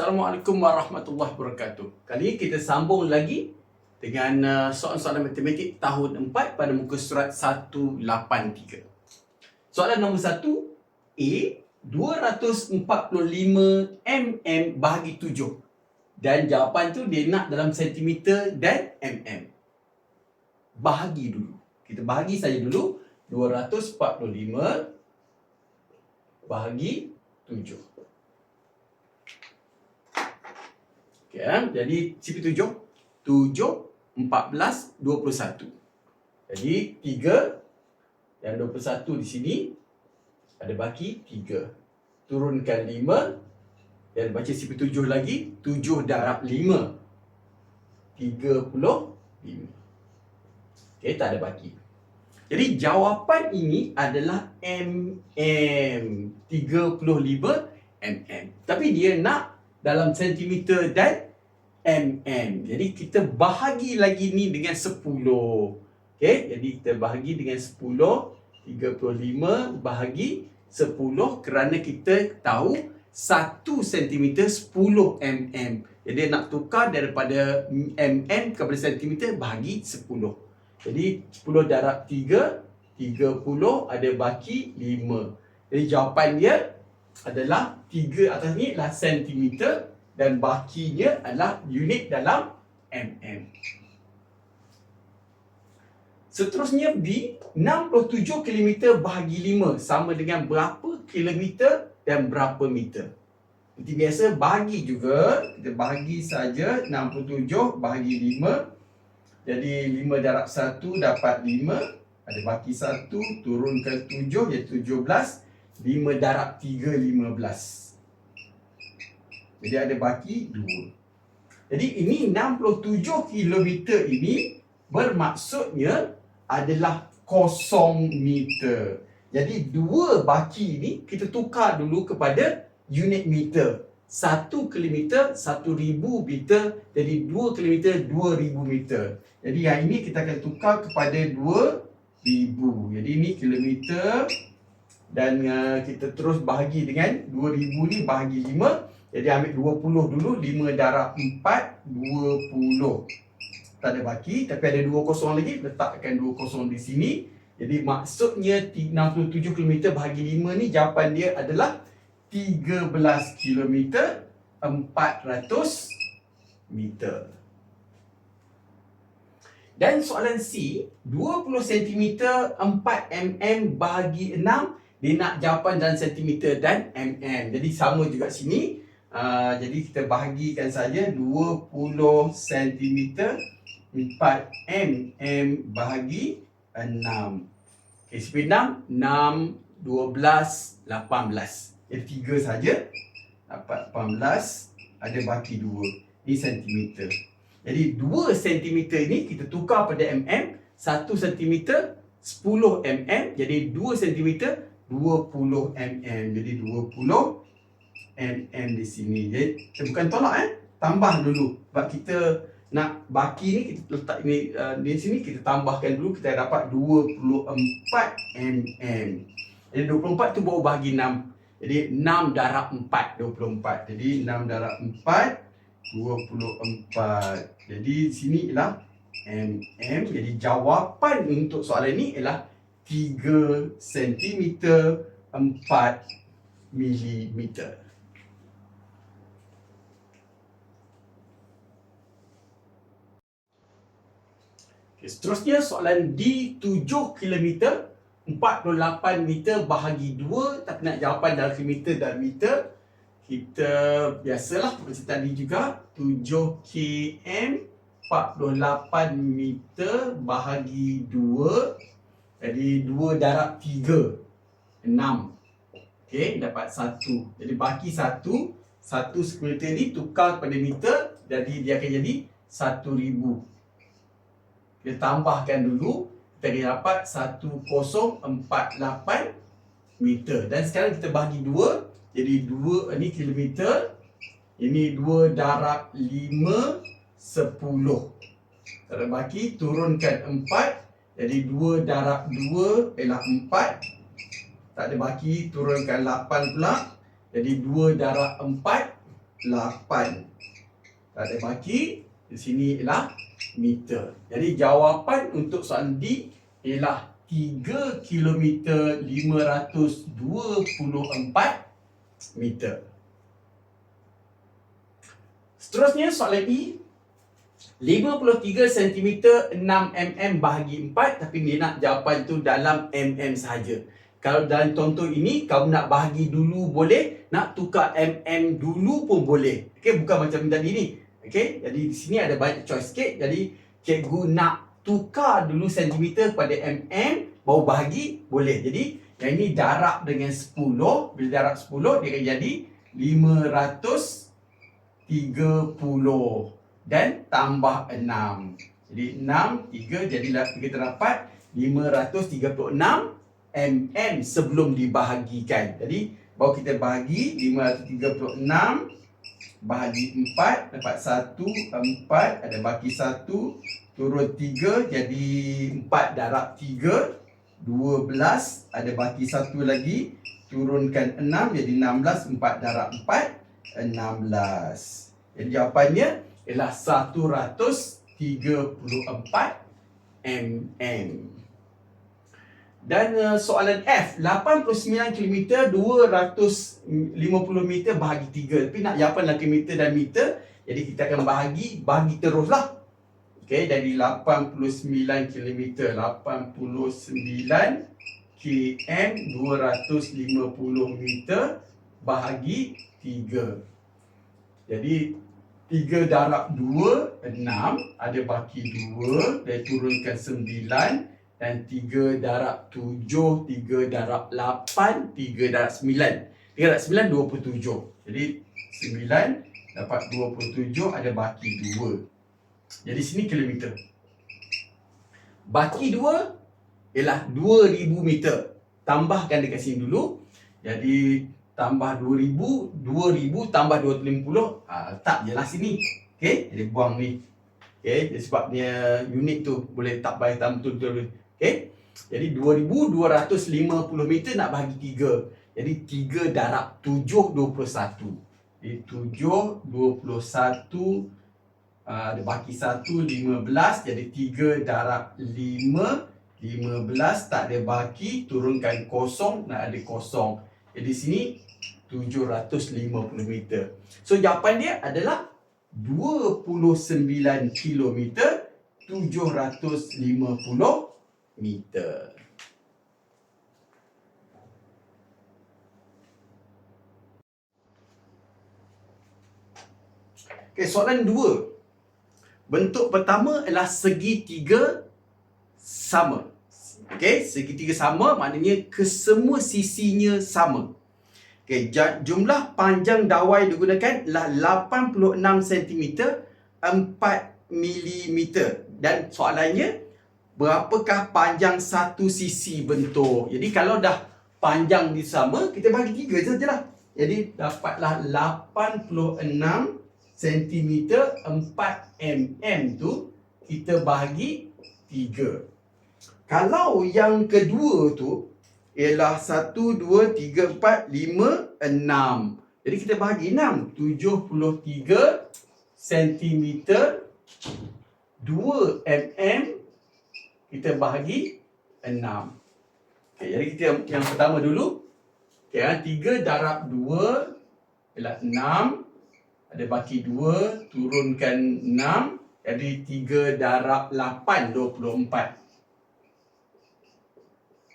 Assalamualaikum warahmatullahi wabarakatuh. Kali ini kita sambung lagi dengan uh, soalan-soalan matematik tahun 4 pada muka surat 183. Soalan nombor 1 A 245 mm bahagi 7 dan jawapan tu dia nak dalam sentimeter dan mm. Bahagi dulu. Kita bahagi saja dulu 245 bahagi 7. Okay, eh? jadi CP7 7 14 21. Jadi 3 dan 21 di sini ada baki 3. Turunkan 5 dan baca CP7 lagi 7 darab 5. 35. Okey, tak ada baki. Jadi jawapan ini adalah mm 35 mm. Tapi dia nak dalam sentimeter dan mm. Jadi kita bahagi lagi ni dengan 10. Okey, jadi kita bahagi dengan 10 35 bahagi 10 kerana kita tahu 1 cm 10 mm. Jadi nak tukar daripada mm kepada cm bahagi 10. Jadi 10 darab 3 30 ada baki 5 Jadi jawapan dia adalah 3 atas ni adalah sentimeter Dan bakinya adalah unit dalam mm. Seterusnya B 67 km bahagi 5 Sama dengan berapa kilometer dan berapa meter? Seperti biasa bahagi juga Kita bahagi saja 67 bahagi 5 jadi 5 darab 1 dapat 5 Ada baki 1 turunkan 7 iaitu 17 5 darab 3 15 Jadi ada baki 2 Jadi ini 67 km ini Bermaksudnya adalah kosong meter. Jadi dua baki ini kita tukar dulu kepada unit meter. Satu kilometer satu ribu meter. Jadi dua kilometer dua ribu meter. Jadi yang ini kita akan tukar kepada dua ribu. Jadi ini kilometer dan uh, kita terus bahagi dengan dua ribu ni bahagi lima. Jadi ambil dua puluh dulu lima darab empat dua puluh. Tak ada baki tapi ada dua kosong lagi letakkan dua kosong di sini. Jadi maksudnya 67 km bahagi 5 ni jawapan dia adalah 13 km 400 meter. Dan soalan C, 20 cm 4 mm bahagi 6 dia nak jawapan dalam cm dan mm. Jadi sama juga sini. Uh, jadi kita bahagikan saja 20 cm 4 mm bahagi 6. Okay, CP 6, 6, 12, 18. Jadi tiga saja dapat 18 ada baki 2 ni sentimeter. Jadi 2 sentimeter ini kita tukar pada mm 1 sentimeter 10 mm jadi 2 sentimeter 20 mm jadi 20 mm di sini. Jadi bukan tolak eh tambah dulu sebab kita nak baki ni kita letak ini uh, di sini kita tambahkan dulu kita dapat 24 mm. Jadi 24 tu baru bahagi 6 jadi 6 darab 4 24. Jadi 6 darab 4 24. Jadi sini ialah mm. Jadi jawapan untuk soalan ini ialah 3 cm 4 mm. Okay, seterusnya soalan D 7 km 48 meter bahagi 2 tapi nak jawapan dalam meter dan meter. Kita biasalah macam tadi juga. 7 km 48 meter bahagi 2 jadi 2 darab 3 6 Okey, dapat 1 jadi baki 1 1 sekmeter ni tukar kepada meter jadi dia akan jadi 1000 kita tambahkan dulu kita akan dapat 1048 meter. Dan sekarang kita bahagi 2 jadi 2 ni kilometer. Ini 2 darab 5 10 kalau bagi turunkan 4 jadi 2 darab 2 ialah 4 tak ada baki turunkan 8 pula jadi 2 darab 4 Tak ada baki. Di sini ialah meter. Jadi jawapan untuk soalan D ialah 3 km 524 meter. Seterusnya soalan E 53 cm 6 mm bahagi 4 tapi dia nak jawapan tu dalam mm sahaja. Kalau dalam contoh ini kau nak bahagi dulu boleh, nak tukar mm dulu pun boleh. Okey, bukan macam tadi ni. Okey, jadi di sini ada banyak choice sikit. Jadi cikgu nak tukar dulu sentimeter pada mm baru bahagi boleh. Jadi yang ini darab dengan 10, bila darab 10 dia akan jadi 530 dan tambah 6. Jadi 6, 3 jadilah kita dapat 536 mm sebelum dibahagikan. Jadi baru kita bahagi 536 bahagi 4 dapat 1, 4 ada baki 1 turun 3 jadi 4 darab 3 12 ada baki 1 lagi turunkan 6 jadi 16 4 darab 4 16. Jadi jawapannya ialah 134 mm. Dan uh, soalan F, 89 km 250 meter bahagi 3. Tapi nak jawapan dalam kilometer dan meter, jadi kita akan bahagi, bahagi teruslah. Okey, jadi 89 km, 89 km 250 meter bahagi 3. Jadi 3 darab 2, 6. Ada baki 2. Dan turunkan 9. Dan 3 darab 7. 3 darab 8. 3 darab 9. 3 darab 9, 27. Jadi 9 dapat 27. Ada baki 2. Jadi sini kilometer. Baki 2 ialah 2000 meter. Tambahkan dekat sini dulu. Jadi tambah 2000, 2000 tambah 250, ah, letak je lah sini. Okay, jadi buang ni. Okay, sebab dia unit tu boleh tak bayar tambah betul-betul. Okay, jadi 2250 meter nak bagi 3. Jadi 3 darab 7, 21. Jadi 7, 21, uh, ada baki 1, 15. Jadi 3 darab 5, 15 tak ada baki, turunkan kosong, nak ada kosong. Jadi sini 750 meter. So jawapan dia adalah 29 kilometer 750 meter. Okay, soalan dua. Bentuk pertama adalah segitiga sama. Okay, segitiga sama maknanya kesemua sisinya sama. Okay, jumlah panjang dawai digunakan adalah 86 cm 4 mm. Dan soalannya, berapakah panjang satu sisi bentuk? Jadi kalau dah panjang di sama, kita bagi tiga sajalah. Jadi dapatlah 86 cm 4 mm tu kita bahagi tiga. Kalau yang kedua tu ialah 1, 2, 3, 4, 5, 6. Jadi kita bahagi 6. 73 cm 2 mm kita bahagi 6. Okay, jadi kita yang, yang pertama dulu. Okay, 3 darab 2 ialah 6. Ada baki 2, turunkan 6. Jadi 3 darab 8, 24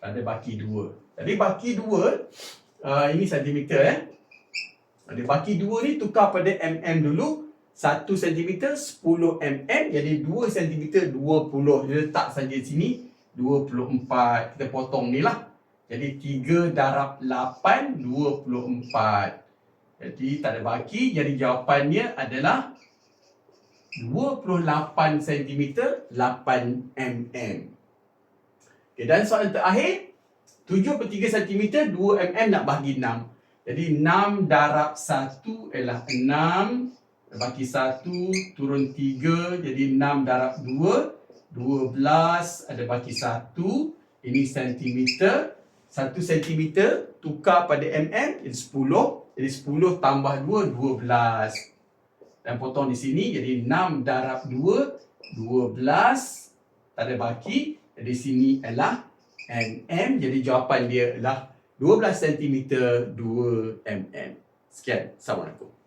ada baki dua. Jadi baki dua, uh, ini sentimeter eh. Ada baki dua ni tukar pada mm dulu. Satu sentimeter, sepuluh mm. Jadi dua sentimeter, dua puluh. Dia letak saja sini, dua puluh empat. Kita potong ni lah. Jadi tiga darab lapan, dua puluh empat. Jadi tak ada baki. Jadi jawapannya adalah 28 cm 8 mm. Okay, dan soalan terakhir 7 per 3 cm 2 mm nak bagi 6 Jadi 6 darab 1 ialah 6 Bagi 1 turun 3 Jadi 6 darab 2 12 ada bagi 1 Ini cm 1 cm tukar pada mm Jadi 10 Jadi 10 tambah 2, 12. Dan potong di sini, jadi 6 darab 2, 12. Tak ada baki. Jadi sini adalah mm. Jadi jawapan dia adalah 12 cm 2 mm. Sekian. Assalamualaikum.